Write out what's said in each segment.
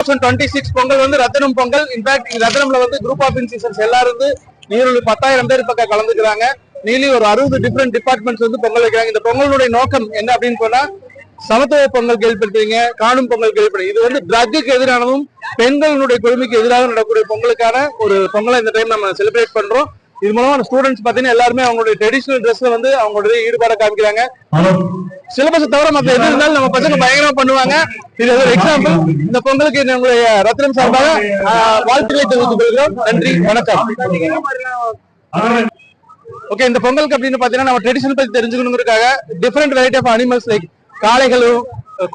Thousand twenty six Pongal வந்து ரத்தனம் Pongal. In fact ரத்தனம்ல வந்து group of institutions எல்லாரும் நீரிழிவு பத்தாயிரம் பேர் பக்கம் கலந்துக்கிறாங்க. நீலி ஒரு அறுபது டிஃப்ரெண்ட் டிபார்ட்மெண்ட்ஸ் வந்து பொங்கல் வைக்கிறாங்க. இந்த பொங்கலுடைய நோக்கம் என்ன அப்படின்னு சொன்னா சமத்துவ பொங்கல் கேள்விப்படுறீங்க காணும் பொங்கல் கேள்விப்படுறீங்க இது வந்து ட்ரக்குக்கு எதிரானதும் பெண்களுடைய கொடுமைக்கு எதிராக நடக்கக்கூடிய பொங்கலுக்கான ஒரு பொங்கலை இந்த டைம் நம்ம செலிப்ரேட் பண்றோம். இது மூலமா ஸ்டூடெண்ட்ஸ் பாத்தீங்கன்னா எல்லாருமே அவங்களுடைய ட்ரெடிஷனல் ட்ரெஸ்ல வந்து அவங்களுடைய ஈடுபாட காமிக்கிறாங்க. சிலபஸ் தவிர மத்த எது இருந்தாலும் நம்ம பசங்க பயங்கரமா பண்ணுவாங்க. இது ஒரு எக்ஸாம்பிள் இந்த பொங்கலுக்கு நம்மளுடைய ரத்னம் சார்பாக வாழ்த்துக்களை தெரிவித்துக் கொள்கிறோம். நன்றி. வணக்கம். ஓகே இந்த பொங்கலுக்கு அப்படின்னு பாத்தீங்கன்னா நம்ம ட்ரெடிஷனல் பத்தி தெரிஞ்சுக்கணுங்கிறதுக்காக different variety of animals like காளைகளும்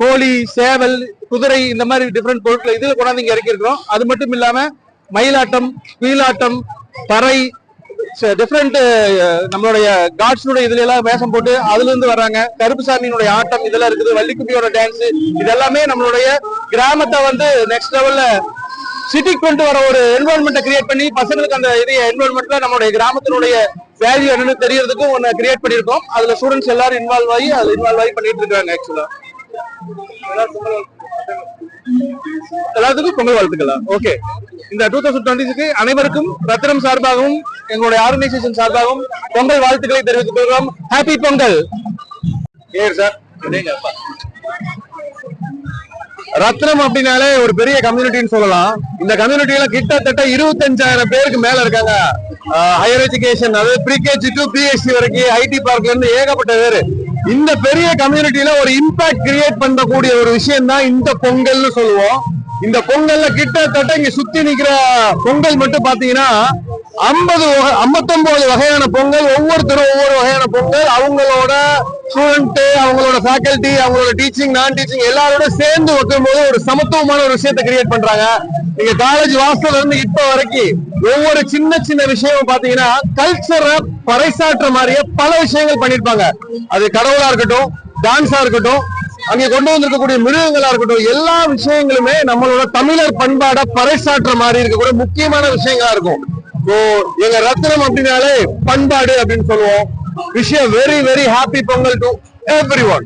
கோழி சேவல் குதிரை இந்த மாதிரி டிஃப்ரெண்ட் பொருட்கள் இதுல கொண்டாந்து இங்க இறக்கி இருக்கிறோம் அது மட்டும் இல்லாம மயிலாட்டம் குயிலாட்டம் பறை டிஃப்ரெண்ட் uh, நம்மளுடைய காட்ஸ்னுடைய இதுல எல்லாம் வேஷம் போட்டு அதுல இருந்து வர்றாங்க. கருப்புசாமியினுடைய ஆட்டம் இதெல்லாம் இருக்குது. வள்ளிக்கும்பியோட டான்ஸ் இது எல்லாமே நம்மளுடைய கிராமத்தை வந்து நெக்ஸ்ட் லெவல்ல சிட்டிக்கு கொண்டு வர ஒரு என்வரன்மெண்ட்டை கிரியேட் பண்ணி பசங்களுக்கு அந்த இது என்வரன்மெண்ட்ல நம்மளுடைய கிராமத்தினுடைய வேல்யூ என்னன்னு தெரியறதுக்கும் ஒன்னு கிரியேட் பண்ணிருக்கோம் அதுல ஸ்டூடெண்ட்ஸ் எல்லாரும் இன்வால்வ் ஆகி அது இன்வால்வ் ஆகி பண்ணிட்டு இருக்காங்க ஆக்சுவலா எல்லாத்துக்கும் பொங்கல் வாழ்த்துக்கலாம் ஓகே இந்த டூ தௌசண்ட் டுவெண்ட்டி அனைவருக்கும் ரத்னம் சார்பாகவும் எங்களுடைய ஆர்கனைசேஷன் சார்பாகவும் பொங்கல் வாழ்த்துக்களை தெரிவித்துக் கொள்கிறோம். ஹாப்பி பொங்கல் ஏர் சார் ரத்னம் அப்படின்னாலே ஒரு பெரிய கம்யூனிட்டின்னு சொல்லலாம். இந்த கம்யூனிட்டியில கிட்டத்தட்ட இருபத்தஞ்சாயிரம் பேருக்கு மேல இருக்காங்க. ஹையர் எஜுகேஷன் அதாவது ப்ரீகேஜி டு பிஎஸ்சி வரைக்கும் ஐடி பார்க்ல இருந்து ஏகப்பட்ட பேரு. இந்த பெரிய கம்யூனிட்டியில ஒரு இம்பாக்ட் கிரியேட் பண்ணக்கூடிய ஒரு விஷயம் தான் இந்த பொங்கல்னு சொல்லுவோம். இந்த பொங்கல்ல கிட்டத்தட்ட இங்க சுத்தி நிக்கிற பொங்கல் மட்டும் பாத்தீங்கன்னா ஐம்பது ஐம்பத்தொன்பது வகையான பொங்கல் ஒவ்வொருத்தரும் ஒவ்வொரு வகையான பொங்கல். அவங்களோட ஸ்டூடெண்ட் அவங்களோட ஃபேக்கல்டி அவங்களோட டீச்சிங் நான் டீச்சிங் எல்லாரோட சேர்ந்து வைக்கும்போது ஒரு சமத்துவமான ஒரு விஷயத்தை கிரியேட் பண்றாங்க. நீங்க காலேஜ் வாசல்ல இருந்து இப்ப வரைக்கும் ஒவ்வொரு சின்ன சின்ன விஷயமும் பாத்தீங்கன்னா கல்ச்சரை பறைசாற்ற மாதிரியே பல விஷயங்கள் பண்ணிருப்பாங்க அது கடவுளா இருக்கட்டும் டான்ஸா இருக்கட்டும் அங்கே கொண்டு வந்திருக்கக்கூடிய மிருகங்களா இருக்கட்டும் எல்லா விஷயங்களுமே நம்மளோட தமிழர் பண்பாட பறைசாற்ற மாதிரி இருக்கக்கூடிய முக்கியமான விஷயங்களா இருக்கும். ஸோ எங்க ரத்னம் அப்படின்னாலே பண்பாடு அப்படின்னு சொல்லுவோம். விஷயம் very very happy Pongal to everyone